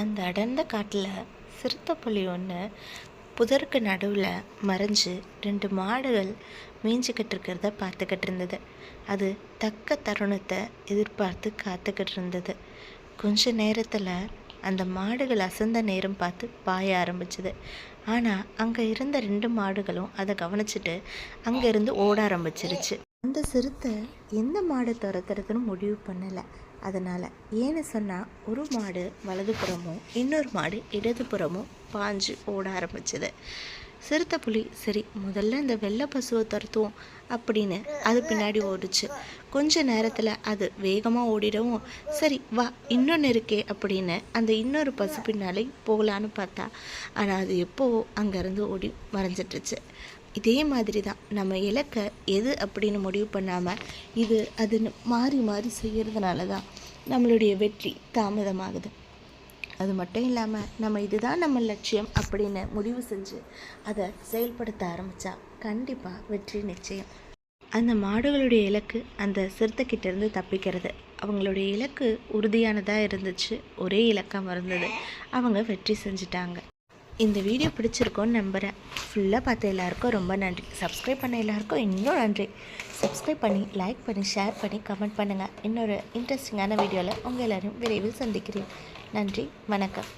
அந்த அடர்ந்த காட்டில் சிறுத்தைப்புலி ஒன்று புதருக்கு நடுவில் மறைஞ்சு ரெண்டு மாடுகள் மேய்ஞ்சிக்கிட்டு இருக்கிறத பார்த்துக்கிட்டு இருந்தது. அது தக்க தருணத்தை எதிர்பார்த்து காத்துக்கிட்டு இருந்தது. கொஞ்ச நேரத்தில் அந்த மாடுகள் அசந்த நேரம் பார்த்து பாய ஆரம்பிச்சுது. ஆனால் அங்கே இருந்த ரெண்டு மாடுகளும் அதை கவனிச்சிட்டு அங்கேருந்து ஓட ஆரம்பிச்சிருச்சு. அந்த சிறுத்தை எந்த மாடு துரத்துறதுன்னு முடிவு பண்ணலை. அதனால் ஏன்னு சொன்னால் ஒரு மாடு வலதுபுறமும் இன்னொரு மாடு இடதுபுறமும் பாஞ்சு ஓட ஆரம்பிச்சது. சிறுத்தை புலி சரி முதல்ல இந்த வெள்ளை பசுவை துரத்துவோம் அப்படின்னு அது பின்னாடி ஓடுச்சு. கொஞ்ச நேரத்தில் அது வேகமாக ஓடிடவும் சரி வா இன்னொன்று இருக்கே அப்படின்னு அந்த இன்னொரு பசு பின்னாலே போகலான்னு பார்த்தா ஆனால் அது எப்போவோ அங்கேருந்து ஓடி மறைஞ்சிட்டுருச்சு இதே மாதிரி தான் நம்ம இலக்கை எது அப்படின்னு முடிவு பண்ணாமல் இது அதுன்னு மாறி மாறி செய்கிறதுனால தான் நம்மளுடைய வெற்றி தாமதமாகுது. அது மட்டும் இல்லாமல் நம்ம இதுதான் நம்ம லட்சியம் அப்படின்னு முடிவு செஞ்சு அதை செயல்படுத்த ஆரம்பித்தா கண்டிப்பாக வெற்றி நிச்சயம். அந்த மாடுகளுடைய இலக்கு அந்த சிறுத்தைக்கிட்டேருந்து தப்பிக்கிறது. அவங்களுடைய இலக்கு உறுதியானதாக இருந்துச்சு. ஒரே இலக்கம் இருந்தது அவங்க வெற்றி செஞ்சுட்டாங்க. இந்த வீடியோ பிடிச்சிருக்கோன்னு நம்புகிறேன் ஃபுல்லாக பார்த்த எல்லாருக்கும் ரொம்ப நன்றி. சப்ஸ்கிரைப் பண்ண எல்லாருக்கும் இன்னும் நன்றி. சப்ஸ்கிரைப் பண்ணி லைக் பண்ணி ஷேர் பண்ணி கமெண்ட் பண்ணுங்கள் இன்னொரு இன்ட்ரெஸ்டிங்கான வீடியோவில் உங்கள் எல்லோரும் விரைவில் சந்திக்கிறேன். நன்றி வணக்கம்.